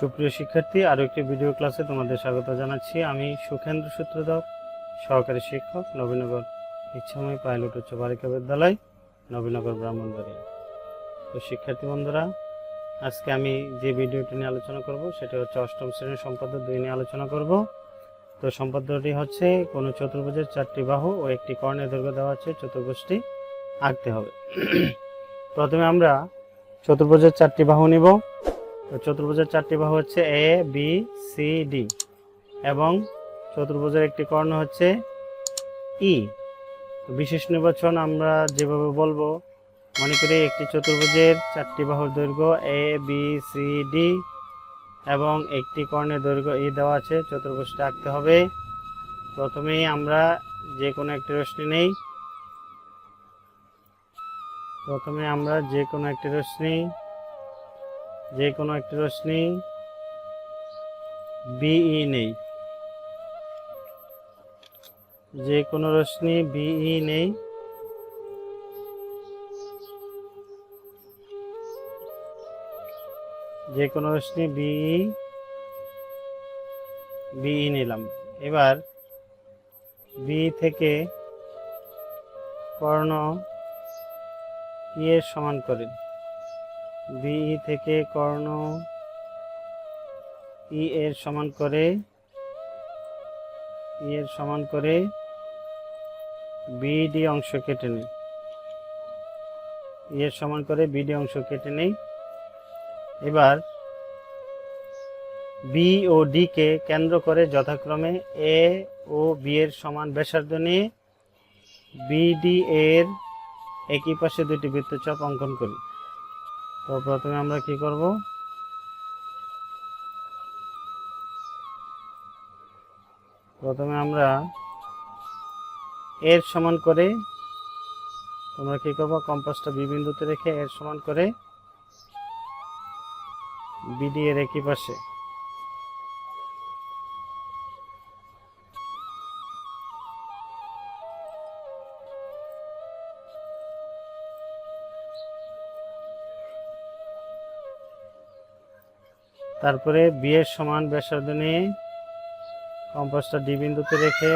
সুপ্রিয় শিক্ষার্থী, আরও একটি ভিডিও ক্লাসে তোমাদের স্বাগত জানাচ্ছি। আমি সুখেন্দ্র সূত্রধর, সহকারী শিক্ষক, নবীনগর ইচ্ছাময় পাইলট উচ্চ বালিকা বিদ্যালয়, নবীনগর ব্রাহ্মণবাড়িয়া। তো শিক্ষার্থী বন্ধুরা, আজকে আমি যে ভিডিওটি নিয়ে আলোচনা করব, সেটা হচ্ছে অষ্টম শ্রেণির সম্পাদ্য দুই নিয়ে আলোচনা করব। তো সম্পাদ্যটি হচ্ছে কোনো চতুর্ভুজের চারটি বাহু ও একটি কর্ণের দৈর্ঘ্য দেওয়া আছে, চতুর্ভুজটি আঁকতে হবে। প্রথমে আমরা চতুর্ভুজের চারটি বাহু নিব। চতুর্ভুজের চারটি বাহু হচ্ছে এ বি সি ডি এবং চতুর্ভুজের একটি কর্ণ হচ্ছে ই বিশেষ নির্বাচন আমরা যেভাবে বলব, মনে করি একটি চতুর্ভুজের চারটি বাহুর দৈর্ঘ্য এ বি সি ডি এবং একটি কর্ণের দৈর্ঘ্য ই দেওয়া আছে, চতুর্ভুজটা আঁকতে হবে। প্রথমেই আমরা যে কোনো একটি রশ্মি নেই। প্রথমে আমরা যে কোনো একটি রশ্মি যে কোনো একটি রশ্মি বিই নেই। যে কোনো রশ্মি বিই নেই। যে কোনো রশ্মি বিই বিই নিলাম। এবার বি থেকে কর্ণ ই এর সমান করে। বিই থেকে কর্ণ ই এর সমান করে, ই এর সমান করে বিডি অংশ কেটে নেই। ই এর সমান করে বিডি অংশ কেটে নেই। এবার বি ও ডি কে কেন্দ্র করে যথাক্রমে এ ও বি এর সমান ব্যাসার্ধ নিয়ে বিডি এর একই পাশে দুটি বৃত্তচাপ অঙ্কন করি তো প্রথমে আমরা কি করব? প্রথমে আমরা এর সমান করে তোমরা কি করব? কম্পাসটা বি বিন্দুতে রেখে এর সমান করে বিডি এর একই পাশে। তারপরে বিয়ের সমান ব্যাসার্ধ নিয়ে কম্পাসটা ডি বিন্দুতে রেখে,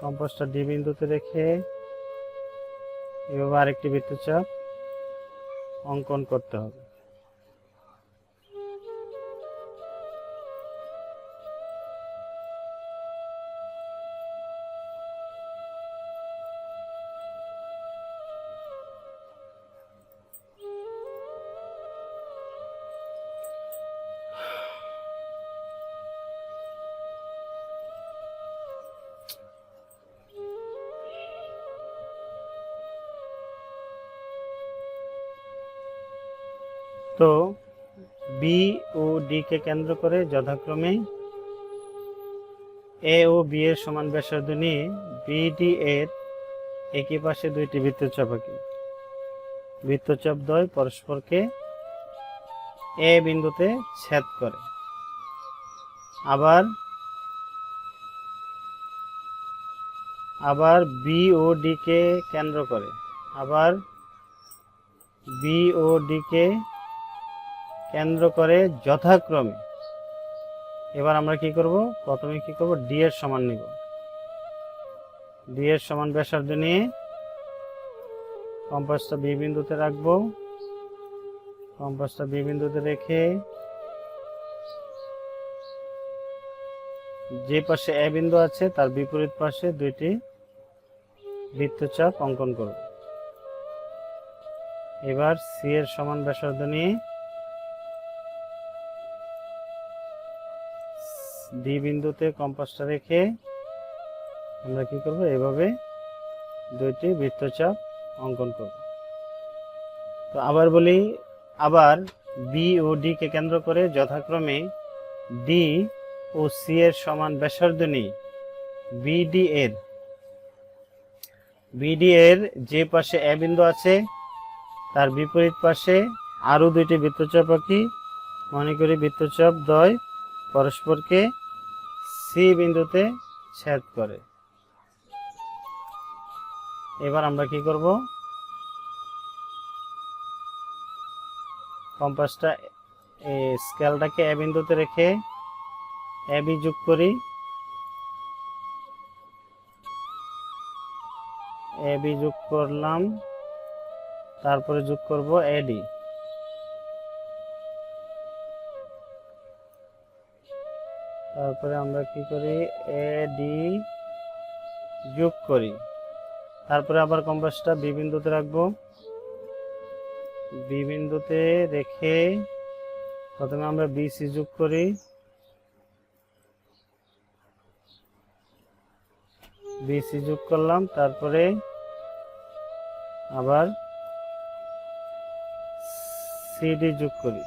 কম্পোস্টটা ডি বিন্দুতে রেখে এভাবে আরেকটি বৃত্তচাপ অঙ্কন করতে হবে। তো বি ও ডি কে কেন্দ্র করে যথাক্রমে এ ও বি এর সমান ব্যাসার্ধ নিয়ে বিডি এর একই পাশে দুইটি বৃত্তচাপ আঁকি। বৃত্তচাপ দ্বয় পরস্পরকে এ বিন্দুতে ছেদ করে। আবার আবার বি ও ডি কে কেন্দ্র করে। আবার বি ও ডি কে কেন্দ্র করে যথাক্রমে। এবার আমরা কি করব? প্রথমে কি করব? ডি এর সমান নিব। ডি এর সমান ব্যাসার্ধ নিয়ে কম্পাসটা বি বিন্দুতে রাখব। কম্পাসটা বি বিন্দুতে রেখে যে পাশে এ বিন্দু আছে, তার বিপরীত পাশে দুইটি বৃত্তচাপ অঙ্কন করব। এবার সি এর সমান ব্যাসার্ধ নিয়ে ডি বিন্দুতে কম্পাসটা রেখে আমরা কি করব? এভাবে দুইটি বৃত্তচাপ অঙ্কন করব। তো আবার বলি, আবার বি ও ডি কে কেন্দ্র করে যথাক্রমে ডি ও সি এর সমান ব্যাসার্ধ নিই বিডি এর। বিডি এর যে পাশে এ বিন্দু আছে, তার বিপরীত পাশে আরও দুইটি বৃত্তচাপ আঁকি। মনে করি বৃত্তচাপ দ্বয় পরস্পরকে সি বিন্দুতে ছেদ করে। এবার আমরা কি করব? কম্পাসটা স্কেলটাকে এ বিন্দুতে রেখে এ বি যোগ করি। এ বি যোগ করলাম, তারপরে যোগ করব এডি তারপরে আমরা কি করি? এডি যোগ করি। তারপরে আবার কম্পাসটা বি বিন্দুতে রাখব। বি বিন্দুতে রেখে প্রথমে আমরা বিসি যোগ করি। বিসি যোগ করলাম। তারপরে আবার সিডি যোগ করি।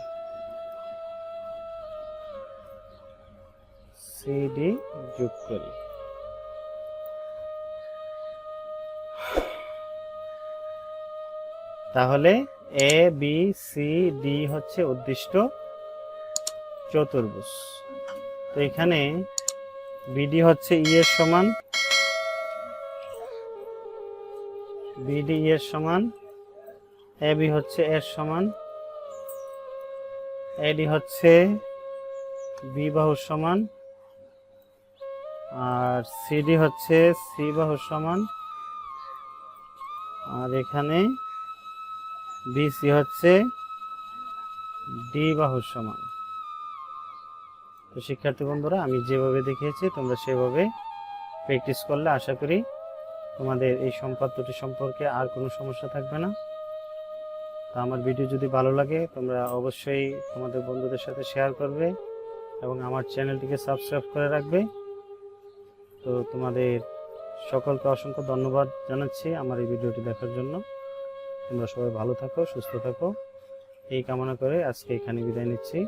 সিডি যোগ করি। তাহলে এ বি সি ডি হচ্ছে উদ্দিষ্ট চতুর্ভুজ। তো এখানে বিডি হচ্ছে ই এর সমান বিডি এর সমান এ বি হচ্ছে এর সমান এডি হচ্ছে বি বাহুর সমান আর সিডি হচ্ছে সি বাহুর সমান। আর এখানে বিসি হচ্ছে ডি বাহুর সমান। তো শিক্ষার্থী বন্ধুরা, আমি যেভাবে দেখিয়েছি, তোমরা সেভাবে প্র্যাকটিস করলে আশা করি তোমাদের এই সম্পাদ্যটি সম্পর্কে আর কোনো সমস্যা থাকবে না। তো আমার ভিডিও যদি ভালো লাগে, তোমরা অবশ্যই তোমাদের বন্ধুদের সাথে শেয়ার করবে এবং আমার চ্যানেলটিকে সাবস্ক্রাইব করে রাখবে। তো তোমাদের সকলকে অসংখ্য ধন্যবাদ জানাচ্ছি আমার এই ভিডিওটি দেখার জন্য। তোমরা সবাই ভালো থাকো, সুস্থ থাকো। এই কামনা করে আজকে এখানে বিদায় নিচ্ছি।